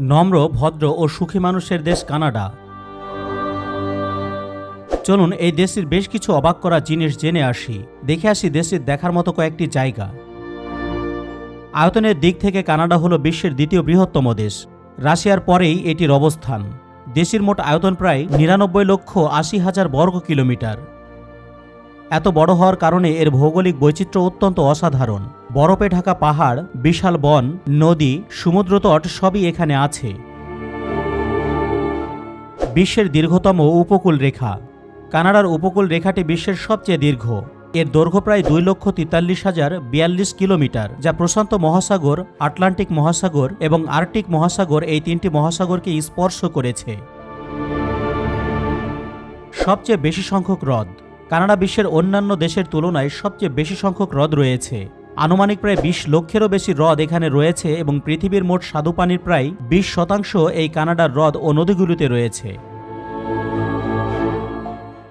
নম্র, ভদ্র ও সুখী মানুষের দেশ কানাডা। চলুন এই দেশটির বেশ কিছু অবাক করা জিনিস জেনে আসি। দেখে আসি দেশটির দেখার মতো কয়েকটি জায়গা। আয়তনের দিক থেকে কানাডা হলো বিশ্বের দ্বিতীয় বৃহত্তম দেশ। রাশিয়ার পরেই এটির অবস্থান। দেশের মোট আয়তন প্রায় নিরানব্বই লক্ষ আশি হাজার বর্গ কিলোমিটার। এত বড় হওয়ার কারণে এর ভৌগোলিক বৈচিত্র্য অত্যন্ত অসাধারণ। বরফে ঢাকা পাহাড়, বিশাল বন, নদী, সমুদ্রতট সবই এখানে আছে। বিশ্বের দীর্ঘতম উপকূল রেখা। কানাডার উপকূল রেখাটি বিশ্বের সবচেয়ে দীর্ঘ। এর দৈর্ঘ্য প্রায় দুই লক্ষ তেতাল্লিশ হাজার বিয়াল্লিশ কিলোমিটার, যা প্রশান্ত মহাসাগর, আটলান্টিক মহাসাগর এবং আর্কটিক মহাসাগর এই তিনটি মহাসাগরকে স্পর্শ করেছে। সবচেয়ে বেশি সংখ্যক হ্রদ। কানাডা বিশ্বের অন্যান্য দেশের তুলনায় সবচেয়ে বেশি সংখ্যক হ্রদ রয়েছে। আনুমানিক প্রায় বিশ লক্ষেরও বেশি হ্রদ এখানে রয়েছে এবং পৃথিবীর মোট স্বাদুপানির প্রায় বিশ শতাংশ এই কানাডার হ্রদ ও নদীগুলিতে রয়েছে।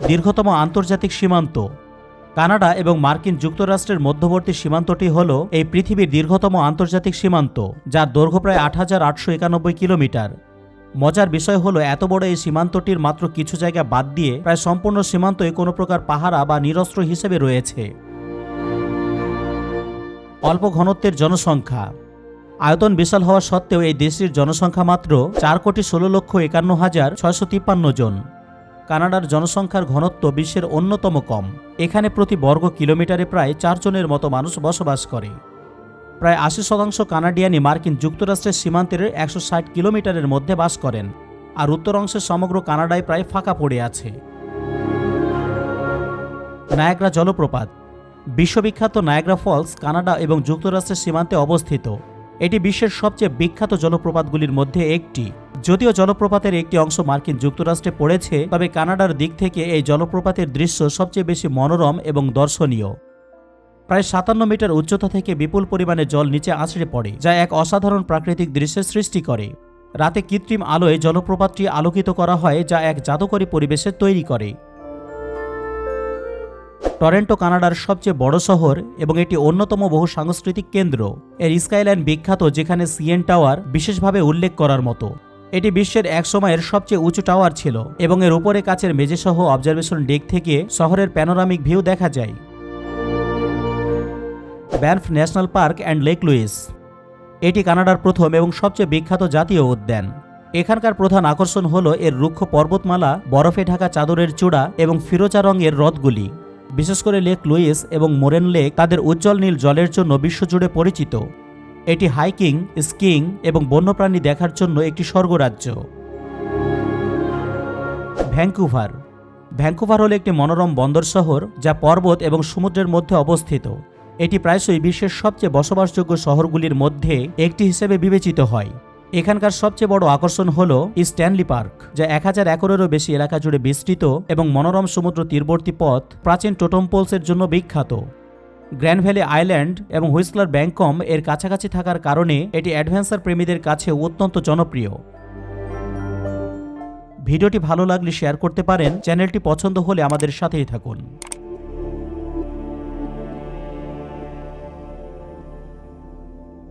দীর্ঘতম আন্তর্জাতিক সীমান্ত। কানাডা এবং মার্কিন যুক্তরাষ্ট্রের মধ্যবর্তী সীমান্তটি হল এই পৃথিবীর দীর্ঘতম আন্তর্জাতিক সীমান্ত, যার দৈর্ঘ্য প্রায় আট হাজার আটশো একানব্বই কিলোমিটার। মজার বিষয় হলো, এত বড় এই সীমান্তটির মাত্র কিছু জায়গা বাদ দিয়ে প্রায় সম্পূর্ণ সীমান্তই কোনো প্রকার পাহারা বা নিরস্ত্র হিসেবে রয়েছে। অল্প ঘনত্বের জনসংখ্যা। আয়তন বিশাল হওয়া সত্ত্বেও এই দেশটির জনসংখ্যা মাত্র চার কোটি ষোলো লক্ষ একান্ন হাজার ছয়শো তিপ্পান্ন জন। কানাডার জনসংখ্যার ঘনত্ব বিশ্বের অন্যতম কম। এখানে প্রতি বর্গ কিলোমিটারে প্রায় চারজনের মতো মানুষ বসবাস করে। প্রায় আশি শতাংশ কানাডিয়ানি মার্কিন যুক্তরাষ্ট্রের সীমান্তের একশো ষাট কিলোমিটারের মধ্যে বাস করেন। আর উত্তর অংশের সমগ্র কানাডায় প্রায় ফাঁকা পড়ে আছে। নায়াগ্রা জলপ্রপাত বিশ্ববিখ্যাত নায়াগ্রা ফলস, কানাডা এবং যুক্তরাষ্ট্রের সীমান্তে অবস্থিত। এটি বিশ্বের সবচেয়ে বিখ্যাত জলপ্রপাতগুলির মধ্যে একটি। যদিও জলপ্রপাতের একটি অংশ মার্কিন যুক্তরাষ্ট্রে পড়েছে, তবে কানাডার দিক থেকে এই জলপ্রপাতের দৃশ্য সবচেয়ে বেশি মনোরম এবং দর্শনীয়। প্রায় সাতান্ন মিটার উচ্চতা থেকে বিপুল পরিমাণে জল নিচে আছড়ে পড়ে, যা এক অসাধারণ প্রাকৃতিক দৃশ্যের সৃষ্টি করে। রাতে কৃত্রিম আলোয় জলপ্রপাতটি আলোকিত করা হয়, যা এক জাদুকরী পরিবেশে তৈরি করে। টরেন্টো, কানাডার সবচেয়ে বড় শহর এবং এটি অন্যতম বহু সাংস্কৃতিক কেন্দ্র। এর স্কাইল্যান্ড বিখ্যাত যেখানে সিএন টাওয়ার বিশেষভাবে উল্লেখ করার মতো। এটি বিশ্বের এক সময়ের সবচেয়ে উঁচু টাওয়ার ছিল এবং এর উপরে কাছের মেঝেসহ অবজারভেশন ডেক থেকে শহরের প্যানোরামিক ভিউ দেখা যায়। Banff National Park and Lake Louise. এটি কানাডার প্রথম এবং সবচেয়ে বিখ্যাত জাতীয় উদ্যান। এখানকার প্রধান আকর্ষণ হল এর রুক্ষ পর্বতমালা, বরফে ঢাকা চাদরের চূড়া এবং ফিরোচা রঙের হ্রদগুলি বিশেষ করে লেক লুইস এবং মোরেন লেক তাদের উজ্জ্বল নীল জলের জন্য বিশ্বজুড়ে পরিচিত। এটি হাইকিং স্কিং এবং বন্যপ্রাণী দেখার জন্য একটি স্বর্গরাজ্য। ভ্যাঙ্কুভার ভ্যাঙ্কুভার হল একটি মনোরম বন্দর শহর যা পর্বত এবং সমুদ্রের মধ্যে অবস্থিত। এটি প্রায়শই বিশ্বের সবচেয়ে বসবাসযোগ্য শহরগুলির মধ্যে একটি হিসেবে বিবেচিত হয়। এখানকার সবচেয়ে বড় আকর্ষণ হল স্ট্যানলি পার্ক, যা এক হাজার একরেরও বেশি এলাকা জুড়ে বিস্তৃত এবং মনোরম সমুদ্র তীরবর্তী পথ প্রাচীন টোটমপোলসের জন্য বিখ্যাত। গ্র্যান্ড ভ্যালি আইল্যান্ড এবং হুইসলার ব্যাংকম এর কাছাকাছি থাকার কারণে এটি অ্যাডভেঞ্চার প্রেমীদের কাছে অত্যন্ত জনপ্রিয়। ভিডিওটি ভালো লাগলে শেয়ার করতে পারেন, চ্যানেলটি পছন্দ হলে আমাদের সাথেই থাকুন।